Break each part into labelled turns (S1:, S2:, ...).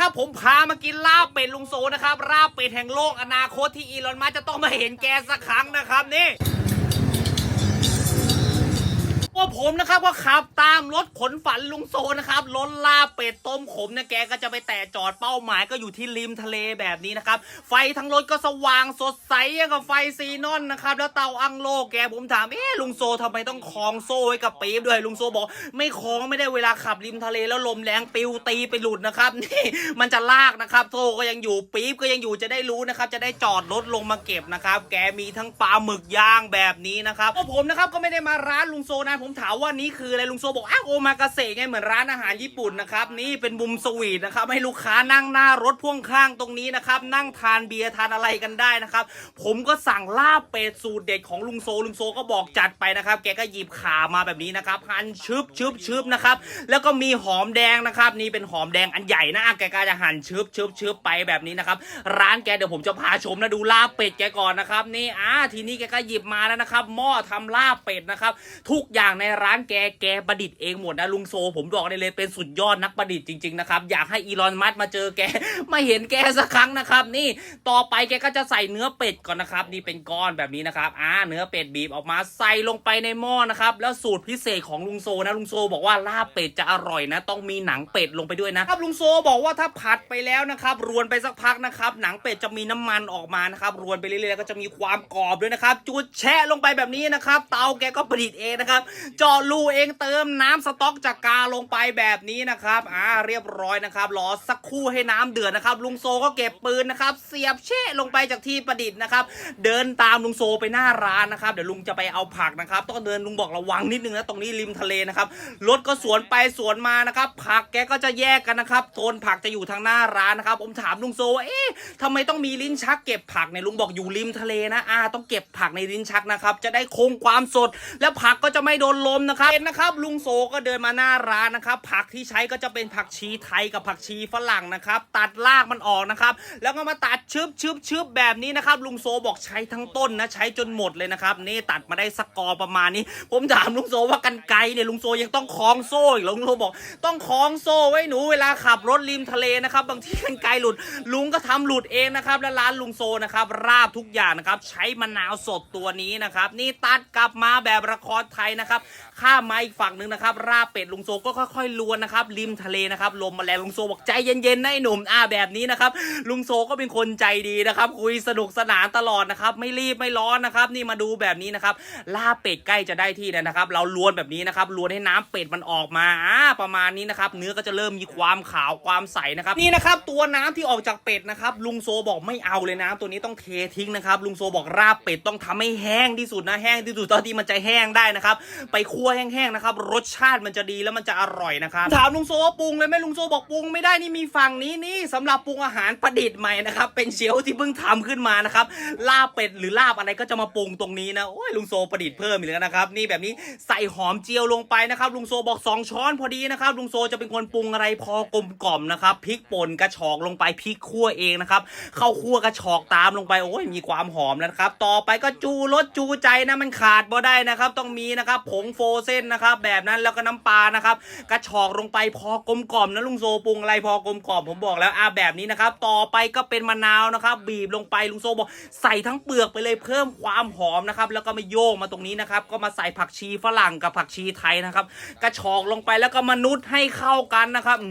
S1: นะครับผมพามากินลาบเป็ดลุงโซนะครับลาบเป็ดแห่งโลกอนาคตที่อีลอนมัสจะต้องมาเห็นแกสักครั้งนะครับนี่ ว่าผมนะครับก็ขับตามรถขนฝันลุงโซนะครับรถลาบเป็ดต้มขมเนี่ยแกก็จะไปแตะจอดเป้าหมายก็อยู่ที่ริมทะเลแบบนี้นะครับ ไฟทั้งรถก็สว่างสดใสกับไฟซีนอนนะครับ แล้วเตาอังโลแกผมถามเอ๊ะลุงโซทำไมต้องคล้องโซ่ไว้กับปี๊บด้วยลุงโซบอก ไม่คล้องไม่ได้เวลาขับริมทะเลแล้วลมแรงปิวตีไปหลุดนะครับนี่มันจะลากนะครับโซ่ก็ยังอยู่ปี๊บก็ยังอยู่จะได้รู้นะครับจะได้จอดรถลงมาเก็บนะครับแกมีทั้งปลาหมึกย่างแบบนี้นะครับก็ผมนะครับก็ไม่ได้มาร้านลุงโซนะผมถามว่านี่คืออะไรลุงโซบอกอ้าวโอมากาเสะไงเหมือนร้านอาหารญี่ปุ่นนะครับนี่เป็นมุมสวีทนะครับให้ลูกค้านั่งหน้ารถพ่วงข้างตรงนี้นะครับนั่งทานเบียร์ทานอะไรกันได้นะครับผมก็สั่งลาบเป็ดสูตรเด็ดของลุงโซลุงโซก็บอกจัดไปนะครับ แกก็หยิบขามาแบบนี้นะครับหั่นชึบชึบชึบนะครับแล้วก็มีหอมแดงนะครับนี่เป็นหอมแดงอันใหญ่นะอะแกก็จะหั่นชึบชึบชึบไปแบบนี้นะครับร้านแกเดี๋ยวผมจะพาชมนะดูลาบเป็ดแกก่อนนะครับนี่อ่าทีนี้แกก็หยิบมาแล้วนะครับหม้อทำลาบเป็ดนะครับทุกอย่างในร้านแกแกประดิษฐ์เองหมดนะลุงโซ ผมบอกได้เลยเป็นสุดยอดนักประดิษฐ์จริงๆนะครับอยากให้อีลอนมัสก์มาเจอแกมาเห็นแกสักครั้งนะครับ นี่ต่อไปแกก็จะใส่เนื้อเป็ดก่อนนะครับ นี่เป็นก้อนแบบนี้นะครับอ่าเนื้อเป็ดบีบออกมาใส่ลงไปในหม้อนะครับแล้วสูตรพิเศษของลุงโซนะลุงโซ บอกว่าลาบเป็ดจะอร่อยนะ ต้องมีหนังเป็ดลงไปด้วยนะครับลุงโซบอกว่าถ้าผัดไปแล้วนะครับรวนไปสักพักนะครับหนังเป็ดจะมีน้ำมันออกมานะครับรวนไปเรื่อยๆแล้วก็จะมีความกรอบด้วยนะครับจุดแชะลงไปแบบนี้นะครับเตาแกก็ประดิษฐ์เองนะครับเจาะรูเองเติมน้ำสต๊อกจากกาลงไปแบบนี้นะครับอ่าเรียบร้อยนะครับรอสักครู่ให้น้ำเดือดนะครับ ลุงโซก็เก็บปืนนะครับ เสียบแช่ลงไปจากที่ประดิษฐ์นะครับ เดินตามลุงโซไปหน้าร้านนะครับ เดี๋ยวลุงจะไปเอาผักนะครับ ต้องเดินลุงบอกระวังนิดนึงนะตรงนี้ริมทะเลนะครับรถก็สวนไปสวนมานะครับ ผักแกก็จะแยกกันนะครับโซนผักจะอยู่ทางหน้าร้านนะครับ ผมถามลุงโซว่าเอ๊ะทำไมต้องมีลิ้นชักเก็บผักเนี่ยลุงบอกอยู่ริมทะเลนะอ่าต้องเก็บผักในลิ้นชักนะครับ จะได้คงความสด และผักก็จะไม่โดนลมนะครับเห็นนะครับ ลุงโซก็เดินมาหน้าร้านนะครับ ผักที่ใช้ก็จะเป็นผักชีไทยกับผักชีฝรั่งนะครับ ตัดรากมันออกนะครับ แล้วก็มาตัดชึบชึบชึบแบบนี้นะครับ ลุงโซบอกใช้ทั้งต้นนะ ใช้จนหมดเลยนะครับ นี่ตัดมาได้สกอร์ประมาณนี้ ผมถามลุงโซว่ากันไกเนี่ยลุงโซยังต้องคล้องโซ่อีกเหรอลุงโซบอก ต้องคล้องโซ่ไว้หนูเวลาขับรถริมทะเลนะครับ บางทีกันไกหลุด ลุงก็ทำหลุดเองนะครับ และร้านลุงโซนะครับ ราบทุกอย่างนะครับ ใช้มะนาวสดตัวนี้นะครับ นี่ตัดกลับมาแบบละครไทยนะครับข้ามมาอีกฝั่งหนึ่งนะครับ ราเป็ดลุงโซก็ค่อยๆลวนนะครับ ริมทะเลนะครับ ลมมาแรงลุงโซบอกใจเย็นๆนะไอ้หนุ่ม อ่าแบบนี้นะครับ ลุงโซก็เป็นคนใจดีนะครับ คุยสนุกสนานตลอดนะครับ ไม่รีบไม่ร้อนนะครับ นี่มาดูแบบนี้นะครับลาเป็ดใกล้จะได้ที่แล้วนะครับ เราลวนแบบนี้นะครับ ลวนให้น้ำเป็ดมันออกมา อ่า ประมาณนี้นะครับ เนื้อก็จะเริ่มมีความขาวความใสนะครับ นี่นะครับ ตัวน้ำที่ออกจากเป็ดนะครับ ลุงโซบอกไม่เอาเลยน้ำตัวนี้ต้องเททิ้งนะครับ ลุงโซบอกราเป็ดต้องทำให้แห้งที่สุดนะ แห้งที่สุดตอนที่มันจะแห้งได้นะครับไปคั่วแห้งๆนะครับรสชาติมันจะดีแล้วมันจะอร่อยนะครับถามลุงโซว่าปรุงเลยไหมลุงโซบอกปรุงไม่ได้นี่มีฝั่งนี้นี่สำหรับปรุงอาหารประดิษฐ์ใหม่นะครับเป็นเชลฟ์ที่เพิ่งทำขึ้นมานะครับลาบเป็ดหรือลาบอะไรก็จะมาปรุงตรงนี้นะโอ้ยลุงโซประดิษฐ์เพิ่มอีกแล้วนะครับนี่แบบนี้ใส่หอมเจียวลงไปนะครับลุงโซบอก 2 ช้อนพอดีนะครับลุงโซจะเป็นคนปรุงอะไรพอกลมกล่อมนะครับพริกป่นกระชอกลงไปพริกคั่วเองนะครับเข้าคั่วกระชอกตามลงไปโอ้ยมีความหอมแล้วนะครับต่อไปก็จูรสจูใจนะมันขาดบ่ได้นะครับต้องมีนะครับผงโฟเส้นนะครับ แบบนั้นแล้วก็น้ำปลานะครับ กระชอกลงไปพอกลมกล่อมนะลุงโซปรุงอะไรพอกลมกล่อมผมบอกแล้วอ่าแบบนี้นะครับ ต่อไปก็เป็นมะนาวนะครับ บีบลงไปลุงโซบอกใส่ทั้งเปลือกไปเลยเพิ่มความหอมนะครับ แล้วก็มาโยกมาตรงนี้นะครับ ก็มาใส่ผักชีฝรั่งกับผักชีไทยนะครับ กระชอกลงไปแล้วก็มนุษย์ให้เข้ากันนะครับอื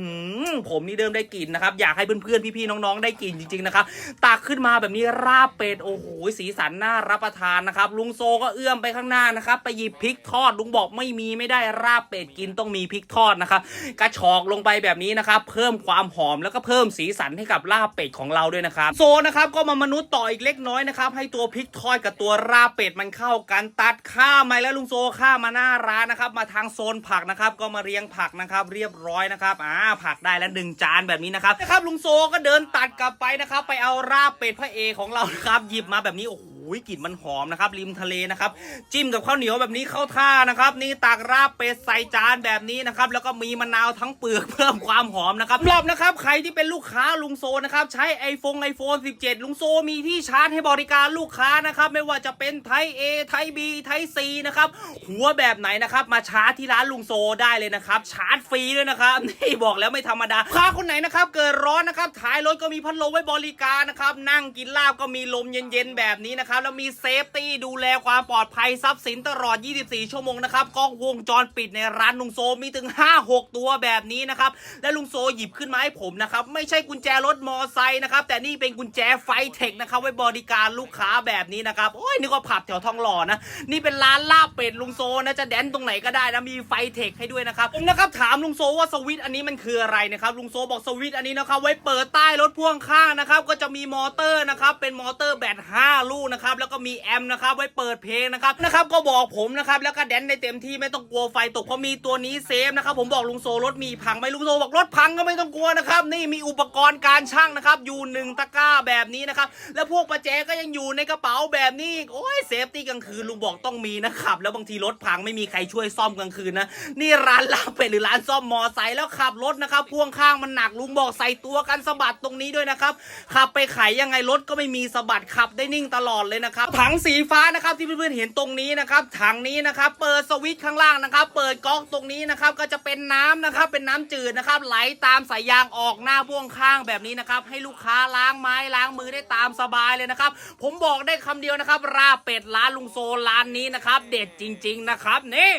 S1: มผมนี่เดิมได้กลิ่นนะครับ อยากให้เพื่อนๆพี่ๆน้องๆได้กลิ่นจริงๆนะครับตักขึ้นมาแบบนี้ราบเป็ดโอ้โหสีสันน่ารับประทานนะครับ ลุงโซก็เอื้อมไปข้างหน้านะครับ ไปหยิบพริกทอดลุงบอกไม่มีไม่ได้ราบเป็ดกินต้องมีพริกทอดนะครับกระชอกลงไปแบบนี้นะครับเพิ่มความหอมแล้วก็เพิ่มสีสันให้กับลาบเป็ดของเราด้วยนะครับโซนะครับก็มามนุษย์ต่ออีกเล็กน้อยนะครับให้ตัวพริกทอดกับตัวราบเป็ดมันเข้ากันตัดข้ามมาแล้วลุงโซข้ามมาหน้าร้านนะครับมาทางโซนผักนะครับก็มาเรียงผักนะครับเรียบร้อยนะครับอ่าผักได้แล้วหนึ่งจานแบบนี้นะครับนะครับลุงโซก็เดินตัดกลับไปนะครับไปเอาราบเป็ดพระเอกของเราครับหยิบมาแบบนี้โอ้โห กลิ่นมันหอมนะครับ ริมทะเลนะครับ จิ้มกับข้าวเหนียวแบบนี้เข้าท่านะครับ นี่ตักราบเป็ดใส่จานแบบนี้นะครับ แล้วก็มีมะนาวทั้งเปลือกเพิ่มความหอมนะครับสำหรับนะครับ ใครที่เป็นลูกค้าลุงโซนะครับ ใช้ iPhone iPhone 17 ลุงโซมีที่ชาร์จให้บริการลูกค้านะครับ ไม่ว่าจะเป็นไทย A ไทย B ไทย C นะครับ หัวแบบไหนนะครับ มาชาร์จที่ร้านลุงโซได้เลยนะครับ ชาร์จฟรีด้วยนะครับ นี่บอกแล้วไม่ธรรมดาค้าคนไหนนะครับ เกิดร้อนนะครับ ท้ายรถก็มีพัดลมไว้บริการนะครับ นั่งกินลาบก็มีลมเย็นๆแบบนี้นะครับแล้วมีเซฟตี้ดูแลความปลอดภัยทรัพย์สินตลอด 24 ชั่วโมงนะครับกล้องวงจรปิดในร้านลุงโซมีถึง 5-6 ตัวแบบนี้นะครับและลุงโซหยิบขึ้นมาให้ผมนะครับไม่ใช่กุญแจรถมอไซค์นะครับแต่นี่เป็นกุญแจไฟเทคนะครับไว้บริการลูกค้าแบบนี้นะครับโอ้ยนึกว่าผับแถวทองหล่อนะนี่เป็นร้านลาบเป็ดลุงโซนะจะแดนตรงไหนก็ได้นะมีไฟเทคให้ด้วยนะครับผมนะครับถามลุงโซว่าสวิตอันนี้มันคืออะไรนะครับลุงโซบอกสวิตอันนี้นะครับไว้เปิดใต้รถพ่วงข้างนะครับก็จะมีมอเตอร์นะครับเป็นมอเตอร์แบต5ลูกนะครับแล้วก็มีแอมนะครับไว้เปิดเพลงนะครับนะครับก็บอกผมนะครับแล้วก็แดนได้เต็มที่ไม่ต้องกลัวไฟตกเพราะมีตัวนี้เซฟนะครับผมบอกลุงโซรถมีพังไหมลุงโซบอกรถพังก็ไม่ต้องกลัวนะครับนี่มีอุปกรณ์การช่างนะครับอยู่หนึ่งตะกร้าแบบนี้นะครับแล้วพวกประแจก็ยังอยู่ในกระเป๋าแบบนี้โอ้ยเซฟตี้กลางคืนลุงบอกต้องมีนะครับแล้วบางทีรถพังไม่มีใครช่วยซ่อมกลางคืนนะนี่ร้านลาเป็ดหรือร้านซ่อมมอไซค์แล้วขับรถนะครับพ่วงข้างมันหนักลุงบอกใส่ตัวกันสะบัดตรงนี้ด้วยนะครับขับไปไขยังไงรถก็ไม่มีสะบัดขับได้นิ่งตลอดเลยนะครับถังสีฟ้านะครับที่เพื่อนๆเห็นตรงนี้นะครับถังนี้นะครับเปิดสวิตช์ข้างล่างนะครับ เปิดก๊อกตรงนี้นะครับก็จะเป็นน้ำนะครับเป็นน้ำจืดนะครับไหลตามสายยางออกหน้าพ่วงข้างแบบนี้นะครับให้ลูกค้าล้างไม้ล้างมือได้ตามสบายเลยนะครับผมบอกได้คำเดียวนะครับราเป็ดร้านลุงโซร้านนี้นะครับเด็ดจริง ๆ นะครับนี่